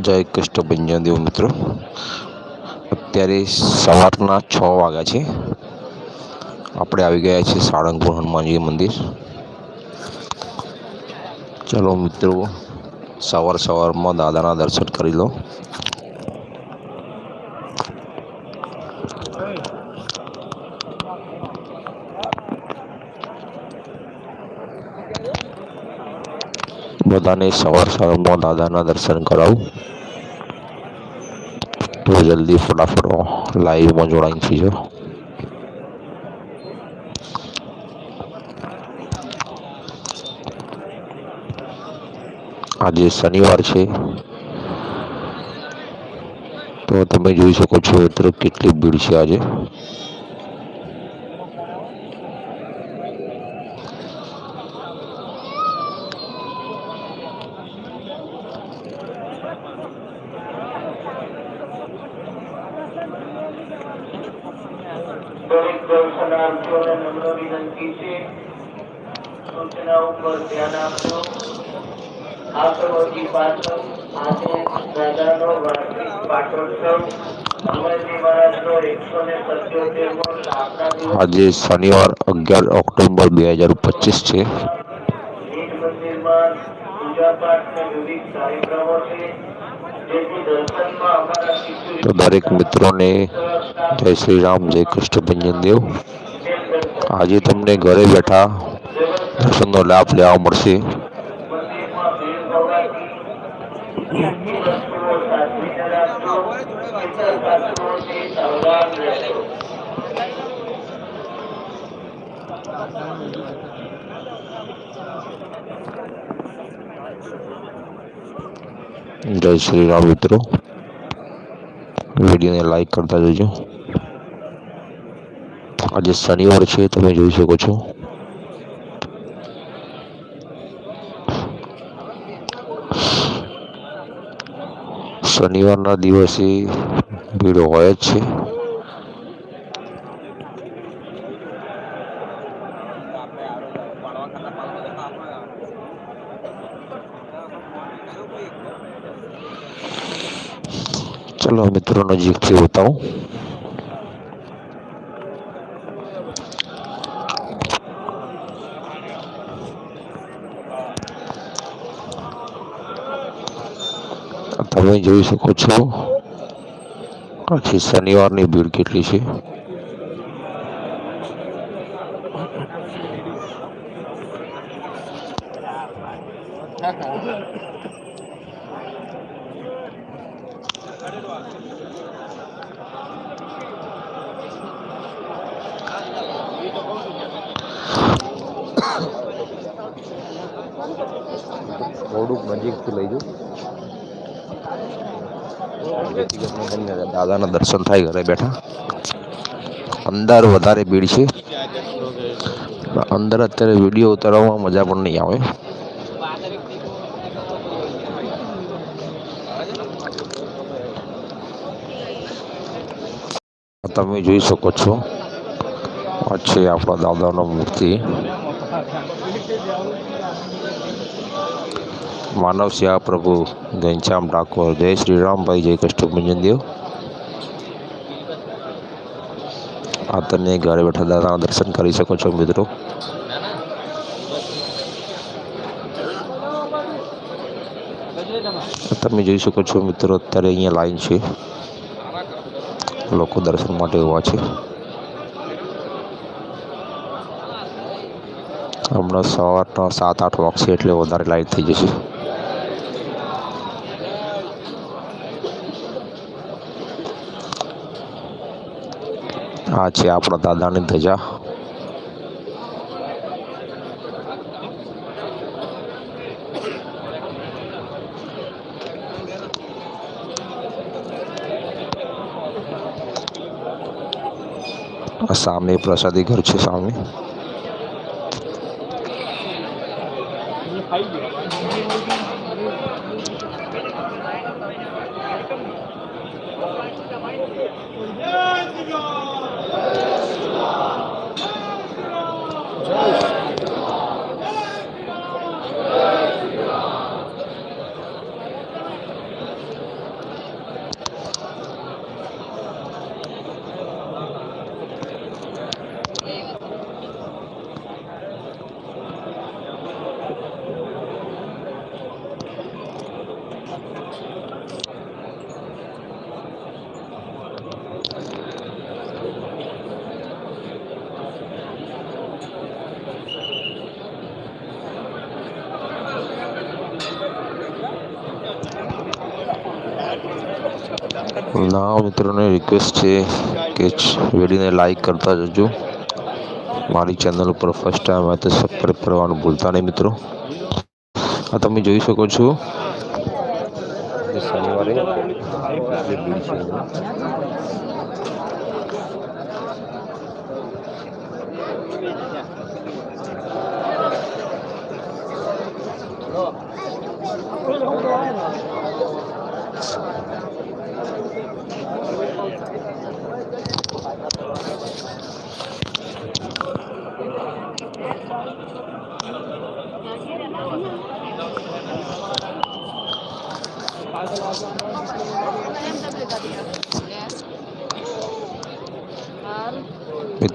જય કૃષ્ણ ભંજનદેવ મિત્રો. અત્યારે સવારના છ વાગ્યા છે. આપણે આવી ગયા છીએ સાળંગપુર હનુમાનજી મંદિર. ચલો મિત્રો, સવાર સવારમાં દાદાના દર્શન કરી લો. બધાને સવાર સવારમાં દાદાના દર્શન કરાવું. તો જલ્દી ફટાફટ લાઈવમાં જોડાઈ થઈજો આજે શનિવાર છે. તો તમે જોઈ શકો છો મિત્રો કેટલી ભીડ છે આજે. દરેક દર્શનાર્થીઓને નમ્ર વિનંતી છે સૂચના ઉપર ધ્યાન આપજો આ પ્રવૃત્તિ પાછળ આજે દાદાનો વાર્ષિક પાટોત્સવ અંબાજી મહારાજનો એકસો ને સત્યોતેરમો સ્થાપના દિવસ આજે શનિવાર અગિયાર ઓક્ટોબર બે હજાર પચીસ છે તો દરેક મિત્રોને જય શ્રી રામ જય કૃષ્ણ ભંજન દેવ આજે તમને ઘરે બેઠા દર્શનનો લાભ લેવા મળશે જય શ્રી રામ મિત્રો. વિડીયોને લાઈક કરતા જજો. આજે શનિવાર છે, તમે જોઈ શકો છો. શનિવારના દિવસે ભીડ હોય જ છે. ચલો મિત્રો નજીકથી બતાવું તમે જોઈ શકો છો આખી શનિવારની ભીડ કેટલી છે. થોડુંક નજીકથી લઈ તમને દાદાના દર્શન થાય ઘરે બેઠા. અંદર વધારે ભીડ છે. અંદર અત્યારે વીડિયો ઉતારવામાં મજા પણ નહીં આવે. તમે જોઈ શકો છો. આ છે આપણા દાદાનો મૂર્તિ. માનવ સેવા પ્રભુ ઘનશ્યામ ઠાકોર. જય શ્રી રામભાઈ જય કૃષ્ણ ભંજન દેવ આ તમે ઘરે બેઠા દાદાના દર્શન કરી શકો છો મિત્રો. તમે જોઈ શકો છો મિત્રો, અત્યારે અહીંયા લાઈન છે. લોકો દર્શન માટે ઊભા છે. હમણાં સવારના સાત, આઠ વાગશે એટલે વધારે લાઈટ થઈ જશે. આ છે આપણા દાદાની ધજા. સામે પ્રસાદી ઘર છે સામે. ખાઈ ના મિત્રોને રિક્વેસ્ટ છે કે વિડીયોને લાઈક કરતા જજો. મારી ચેનલ ઉપર ફર્સ્ટ ટાઈમ આવે તો સબસ્ક્રાઈબ કરવાનું ભૂલતા નહીં મિત્રો. આ તમે જોઈ શકો છો. શનિવારે.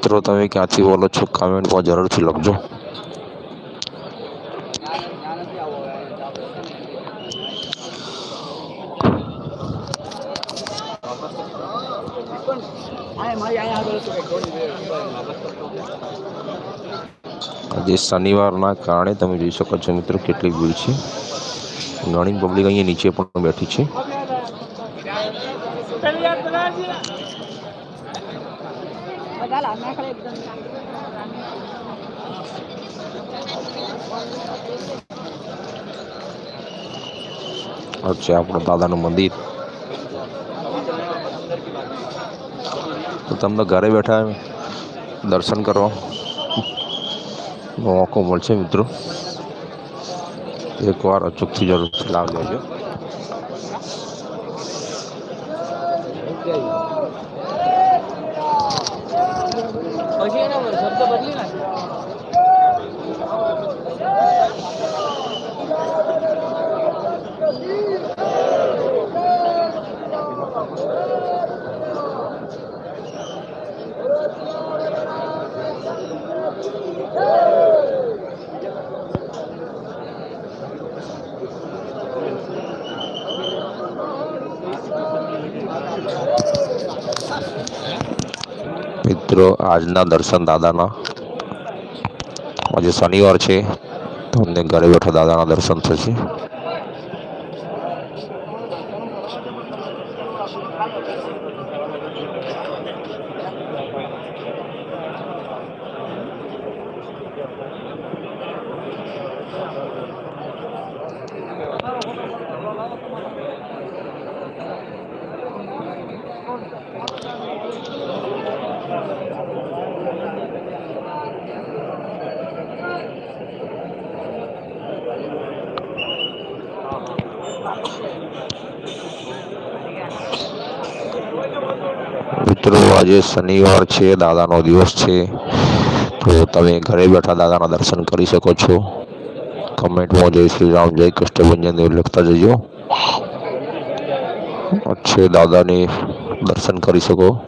મિત્રો, તમે ક્યાંથી બોલો છો? કમેન્ટમાં જરૂરથી લખજો. આજે શનિવારના કારણે તમે જોઈ શકો છો મિત્રો કેટલી ભીડ છે. ઘણી પબ્લિક અહીંયા નીચે પણ બેઠી છે. એકદમ. આ છે આપણું દાદાનું મંદિર. તો તમને ઘરે બેઠા દર્શન કરવા મોકો મળશે મિત્રો. એકવાર અચૂકથી જરૂરથી લાવી લેજો મિત્રો આજના દર્શન દાદાના. આજે શનિવાર છે તમને ઘરે બેઠા દાદાના દર્શન થશે. મિત્રો, આજે શનિવાર છે, દાદાનો દિવસ છે. તો તમે ઘરે બેઠા દાદાના દર્શન કરી શકો છો. કમેન્ટમાં જય શ્રી રામ, જય કૃષ્ણભંજન લખતા જજો. છે દાદાને દર્શન કરી શકો.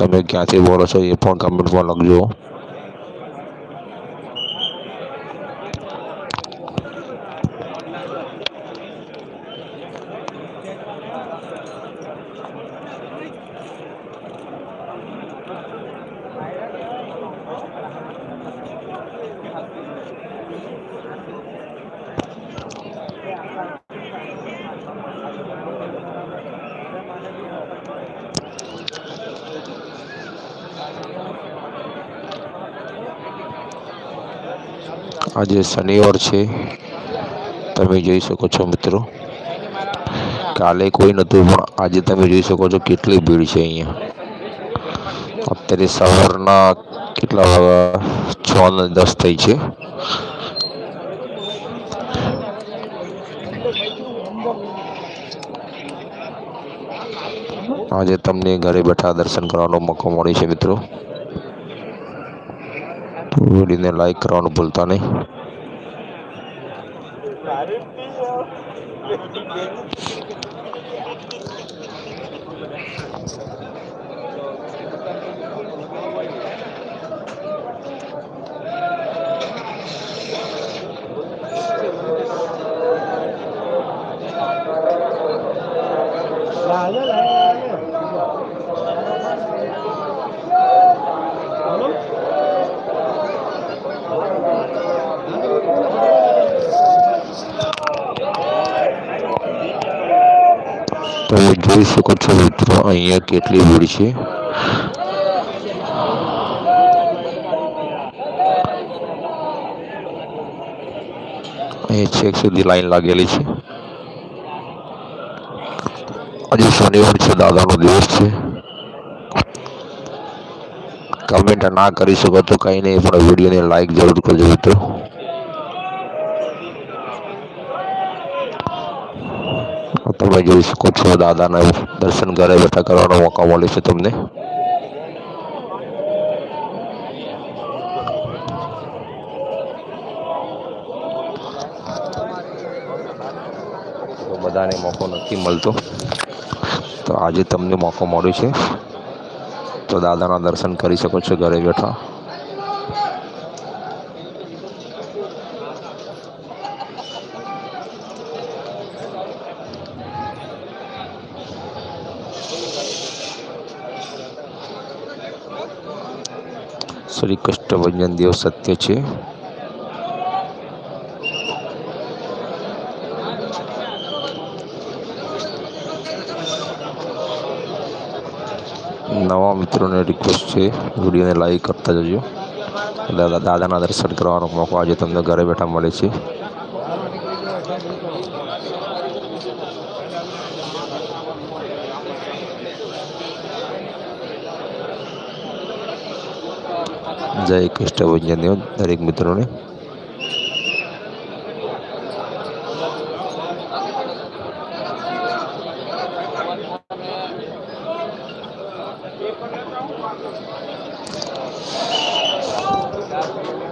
તમે ક્યાંથી બોલો છો એ પણ કમેન્ટમાં લખજો. આજે શનિવાર છે. તમે જોઈ શકો છો મિત્રો. કાલે કોઈ નહોતું, પણ આજે તમે જોઈ શકો છો કેટલી ભીડ છે અહીંયા. અત્યારે સવારના કેટલા વાગ્યા? છ ને દસ થઈ છે. આજે તમને ઘરે બેઠા દર્શન કરવાનો મોકો મળે છે મિત્રો. વિડીયોને લાઈક કરવાનું ભૂલતા નહીં લાગે લાગે તમે જોઈ શકો છો મિત્રો, અહીંયા કેટલી ભીડ છે. અહીં છેક સુધી લાઈન લાગેલી છે. આજે શનિવાર છે, દાદાનો દિવસ છે. કમેન્ટ ના કરી શકો તો કંઈ નહીં, પણ વિડીયોને લાઈક જરૂર કરજો મિત્રો. તમે જોઈ શકો છો, દાદાના દર્શન ઘરે બેઠા કરવાનો મોકો મળે છે તમને. બધાને મોકો નથી મળતો. તો આજે તમને મોકો મળ્યો છે. તો દાદાના દર્શન કરી શકો છો ઘરે બેઠા. શ્રી કષ્ટભંજન દેવ સત્ય છે. નવા મિત્રોને રિક્વેસ્ટ છે, વિડીયોને લાઈક કરતા જજો. દાદા દાદાના દર્શન કરવાનો મોકો આજે તમને ઘરે બેઠા મળે છે. જય કૃષ્ણ દરેક મિત્રોને. મિત્રો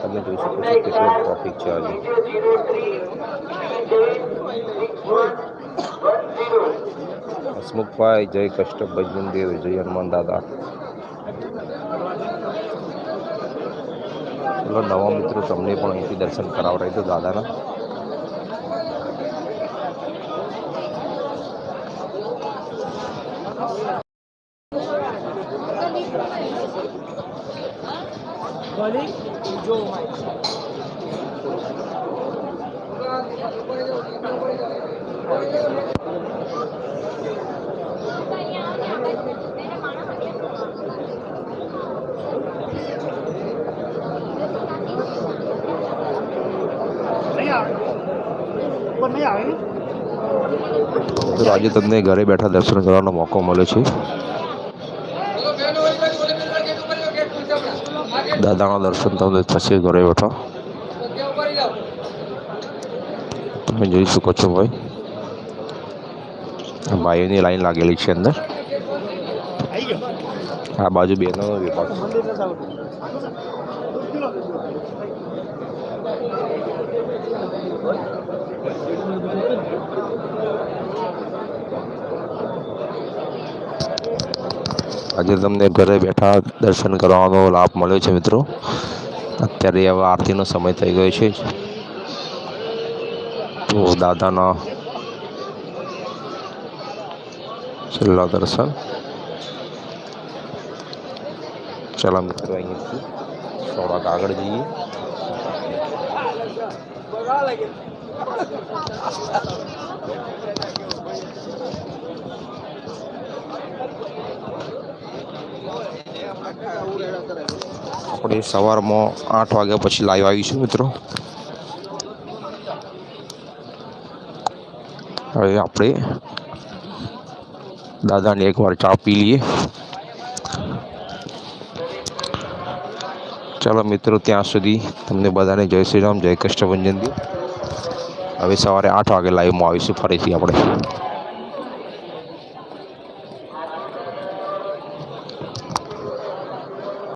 તમે જોઈ શકો છો કેટલો ટ્રાફિક છે આજે હસમુખભાઈ, જય કષ્ટભંજન દેવ જય હનુમાન દાદા. ચલો, નવા મિત્રો તમને પણ અહીંથી દર્શન કરાવડાવી દો દાદાના. તો આજે તમને ઘરે બેઠા દર્શન કરવાનો મોકો મળ્યો છે. દાદાના દર્શન તમને થશે ઘરે બેઠા. તમે જોઈ શકો છો ભાઈ. ભાઈઓની લાઈન લાગેલી છે અંદર. આ બાજુ બેનો વિભાગ. આજે તમને ઘરે બેઠા દર્શન કરવાનો લાભ મળ્યો છે, મિત્રો. અત્યારે હવે આરતીનો સમય થઈ ગયો છે. તો દાદાના છેલ્લા દર્શન. ચાલો, મિત્રો અહીંયાથી થોડાક આગળ જઈએ. આપણે સવારમાં આઠ વાગ્યા પછી લાઈવ આવીશું મિત્રો. હવે આપણે દાદાને એકવાર ચા પી લઈએ. ચાલો મિત્રો, ત્યાં સુધી તમને બધાને જય શ્રી રામ, જય કષ્ટભંજન હવે સવારે આઠ વાગે લાઈવમાં આવીશું ફરીથી આપણે.